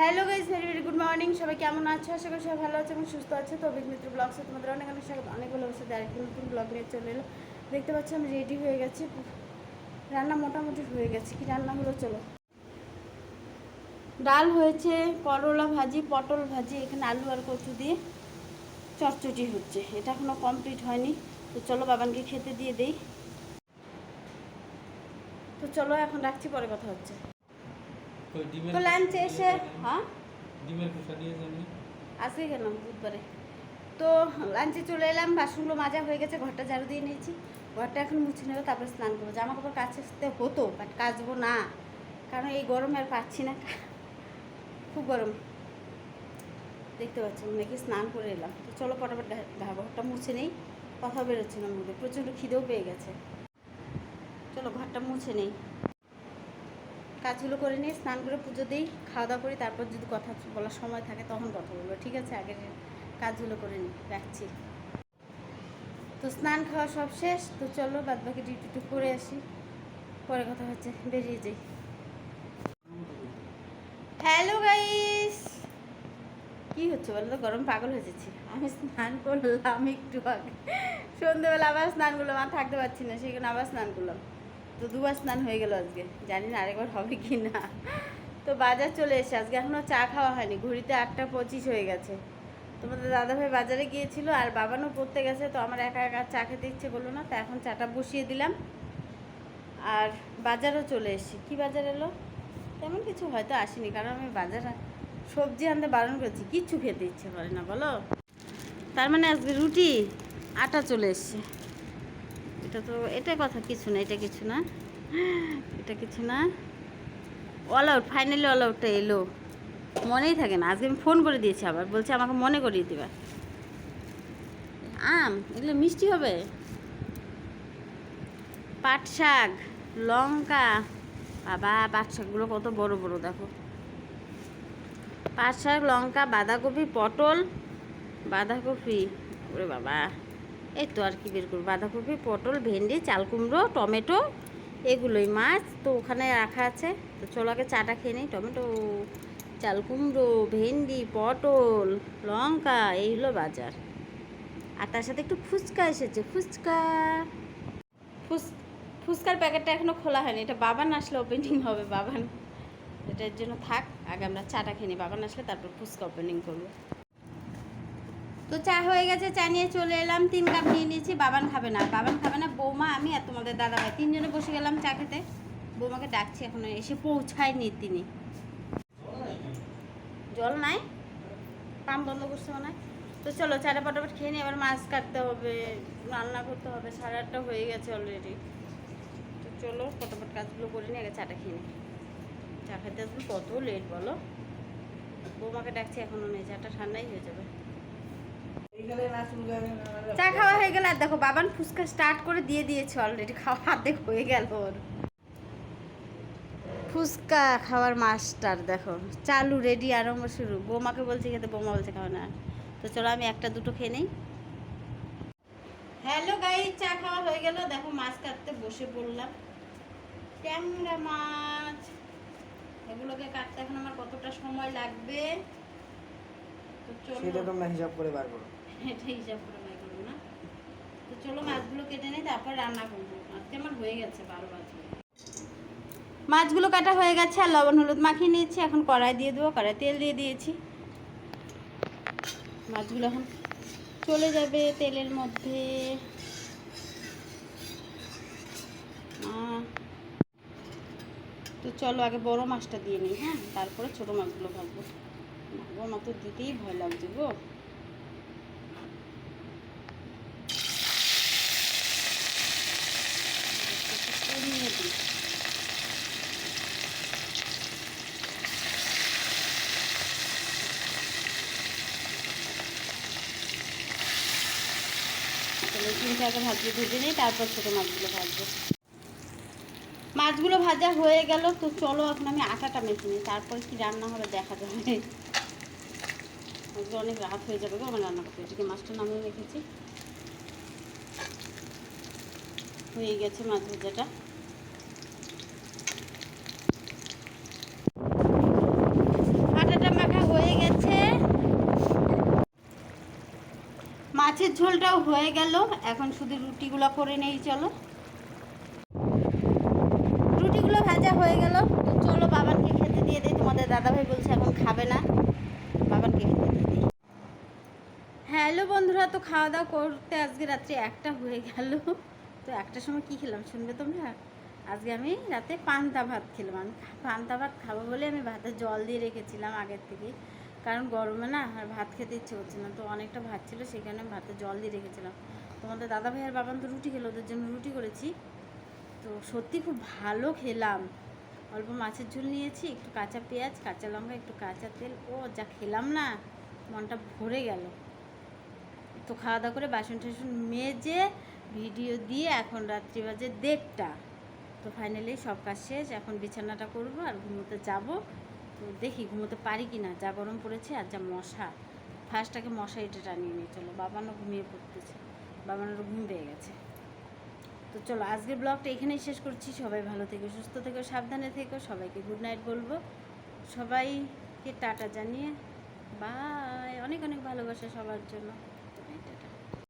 Hello guys very very good morning সবাই কেমন আছো? আশা করি সবাই ভালো আছে এবং সুস্থ আছে। তো অভিক মিত্র ব্লগসে তোমাদের অনেক অনেক স্বাগত, অনেক ভালোবাসে। আরেকটি নতুন ব্লগ নিয়ে চলে এলো দেখতে পাচ্ছি আমি রেডি হয়ে গেছি। রান্না মোটামুটি হয়ে গেছে। কি রান্না হলো চলো। ডাল হয়েছে করলা ভাজি, পটল ভাজি, এখানে আলু আর কচু দিয়ে চটচটি হচ্ছে। এটা এখনও কমপ্লিট হয়নি। তো চলো বাবানকে খেতে দিয়ে দেই। তো চলো এখন রাখছি, পরে কথা হচ্ছে। তো লাঞ্চে এসে হ্যাঁ? ডিমের খোসা আজকে কেন বুধবারে? তো লাঞ্চে চলে এলাম বাসনগুলো মাজা হয়ে গেছে ঘরটা ঝাড়ু দিয়ে নিয়েছি। ঘরটা এখন মুছে নেব তারপরে স্নান করব। জামা কাপড় কাচতে হতো বাট কাচবো না। কারণ এই গরমে আর পাচ্ছি না। খুব গরম। দেখতে পাচ্ছি মেয়েকে স্নান করে এলাম। তো চলো পটাপট ঘরটা মুছে নেই। কথা বেরোচ্ছে না মুখে প্রচণ্ড খিদেও পেয়ে গেছে। চলো ঘরটা মুছে নেই। কাজগুলো করে নিয়ে স্নান করে পুজো দিই, খাওয়া দাওয়া করি, তারপর যদি কথা বলার সময় থাকে তখন কথা বলব। ঠিক আছে? আগে কাজগুলো করে নিই। রাখছি। তো স্নান খাওয়া সব শেষ। তো চলো বাদ বাকি ডিউটিটু করে আসি। পরে কথা হচ্ছে। বেরিয়ে যাই। হ্যালো গাইস কি হচ্ছে বলো তো গরম পাগল হয়ে যাচ্ছি। আমি স্নান করলাম একটু আগে। সন্ধ্যেবেলা আবার স্নান করলাম আর থাকতে পারছি না সেখানে আবার স্নান করলাম। তো দুবার স্নান হয়ে গেল আজকে। জানি না আরেকবার হবে কি না। তো বাজার চলে এসে আজকে এখনও চা খাওয়া হয়নি। ঘড়িতে আটটা পঁচিশ হয়ে গেছে। তোমাদের দাদাভাই বাজারে গিয়েছিল আর বাবানও পড়তে গেছে, তো আমার একা একা চা খেতে ইচ্ছে করল না, তো এখন চাটা বসিয়ে দিলাম। আর বাজারও চলে এসেছি। কি বাজার এলো? তেমন কিছু হয়তো আসেনি, কারণ আমি বাজার সবজি আনতে বারণ করেছি। কিচ্ছু খেতে ইচ্ছে করে না, বলো? তার মানে আজকে রুটি, আটা চলে এসছে। এটা তো এটা কথা কিছু না, এটা কিছু না। এটা কিছু না। অল আউট ফাইনালি অল আউটটা এলো। মনেই থাকে না। আজকে আমি ফোন করে দিয়েছি আবার। বলছে আমাকে মনে করিয়ে দিবা। আম, এগুলো মিষ্টি হবে? পাট শাক, লঙ্কা। বাবা, পাট শাকগুলো কত বড় বড়, দেখো। পাট শাক, লঙ্কা, বাঁধাকপি, পটল, বাঁধাকপি। ওরে বাবা। এই তো আর কি বের করব, বাঁধাকপি, পটল, ভেন্ডি, চাল কুমড়ো, টমেটো, এগুলোই মাছ তো ওখানে রাখা আছে। তো চলো আগে চাটা খেয়ে নিই, টমেটো, চাল কুমড়ো, ভেন্ডি, পটল, লঙ্কা, এই হলো বাজার। আর তার সাথে একটু ফুচকা এসেছে, ফুচকা। ফুচ, ফুচকার প্যাকেটটা এখনও খোলা হয়নি, এটা বাবান আসলে ওপেনিং হবে, বাবান। এটার জন্য থাক, আগে আমরা চাটা খেয়ে নিই, বাবান আসলে তারপর ফুচকা ওপেনিং করব। তো চা হয়ে গেছে, চা নিয়ে চলে এলাম। তিন কাপ নিয়ে নিয়েছি, বাবান খাবে না। বাবান খাবে না, বৌমা, আমি আর তোমাদের দাদা ভাই তিনজনে বসে গেলাম চা খেতে। বৌমাকে ডাকছি এখন, এসে পৌঁছায়নি তিনি। জল নাই? পাম্প বন্ধ করছে মনে তো চলো, চাটা পটাপট খেয়ে নিই এবার মাছ কাটতে হবে, রান্না করতে হবে। সাড়ে আটটা হয়ে গেছে অলরেডি তো চলো, পটাপট কাজগুলো করে নিই আগে চাটা খেয়ে নিই। চা খেতে আসলে কত লেট বলো? বৌমাকে ডাকছি এখনও নেই। চাটা ঠান্ডাই হয়ে যাবে। চা খাওয়া হয়ে গেল আর দেখো বাবান ফুচকা স্টার্ট করে দিয়ে দিয়েছে অলরেডি খাওয়া অর্ধেক হয়ে গেল ওর। ফুচকা খাওয়ার মাস্টার দেখো। চালু রেডি আরম্ভ শুরু। বৌমাকে বলছি খেতে বৌমা বলছে খাওয়া না। তো চলো আমি একটা দুটো খেয়ে নেই। হ্যালো গাই চা খাওয়া হয়ে গেল। দেখো মাছ কাটতে বসে পড়লাম। ট্যাংরা মাছ। এগুলোকে কাটতে এখন আমার কতটা সময় লাগবে? তো চলো। সেটা তোমরা হিসাব করে বার করো। এটা হিসাব করে বাই করব না। তো চলো মাছগুলো কেটে নিই, তারপর রান্না করব। আজকে আমার হয়ে গেছে বারো বাজে মাছগুলো কাটা হয়ে গেছে আর লবণ, হলুদ মাখিয়ে নিয়েছি। এখন কড়াই দিয়ে দেবো, কড়াই তেল দিয়ে দিয়েছি। মাছগুলো এখন চলে যাবে তেলের মধ্যে। তো চলো আগে বড় মাছটা দিয়ে নিই হ্যাঁ? তারপরে ছোট মাছগুলো বড় মাছ তো দিতেই ভয় লাগছে গো কমিয়ে দিই তাহলে তিনটে আগে ভেজে নিই তারপর ছোটো মাছগুলো ভাজবো। মাছগুলো ভাজা হয়ে গেল, তো চলো এখন আমি আটাটা মেখে নিই, তারপর কি রান্না হবে দেখা যাবে। অনেক রাত হয়ে যাবে গো আমার রান্না করতে, এদিকে মাছটা নামিয়ে রেখেছি। হয়ে গেছে মাছ ভাজাটা আটাটা মাছের ঝোলটাও হয়ে গেল। এখন শুধু রুটিগুলো করে নেই, চলো। রুটিগুলো ভাজা হয়ে গেল। চলো বাবানকে খেতে দিয়ে দিই। তোমাদের দাদাভাই বলছে এখন খাবে না। বাবানকে খেতে দিয়ে দিই। হ্যালো বন্ধুরা, তো খাওয়া দাওয়া করতে আজকে রাত্রে একটা হয়ে গেল। তো একটার সময় কি খেলাম শুনবে তোমরা? আজকে আমি রাতে পান্তা ভাত খেলাম। আমি পান্তা ভাত খাব বলে আমি ভাতে জল দিয়ে রেখেছিলাম আগের থেকে কারণ গরমে না আর ভাত খেতে ইচ্ছে হচ্ছে না। তো অনেকটা ভাত ছিল, সেখানে ভাতে জল দিয়ে রেখেছিলাম। তোমাদের দাদা ভাই আর তো রুটি খেলো, ওদের জন্য রুটি করেছি। তো সত্যি খুব ভালো খেলাম। অল্প মাছের ঝোল নিয়েছি, একটু কাঁচা পেঁয়াজ, কাঁচা লঙ্কা, একটু কাঁচা তেল। ও যা খেলাম না, মনটা ভরে গেল। তো খাওয়া দাওয়া করে বাসন টাসন মেজে ভিডিও দিয়ে এখন রাত্রি বাজে দেড়টা। তো ফাইনালি সব কাজ শেষ, এখন বিছানাটা করব আর ঘুমোতে যাব। তো দেখি ঘুমোতে পারি কি না, যা গরম পড়েছে আর যা মশা। ফার্স্টটাকে মশারিটা টানিয়ে নিয়ে চলো, বাবানও ঘুমিয়ে পড়তেছে, বাবানেরও ঘুম পেয়ে গেছে। তো চলো, আজকের ব্লগটা এখানেই শেষ করছি, সবাই ভালো থেকো, সুস্থ থেকো, সাবধানে থেকো, সবাইকে গুড নাইট বলব। সবাইকে টাটা জানিয়ে বাই অনেক অনেক ভালোবাসা সবার জন্য।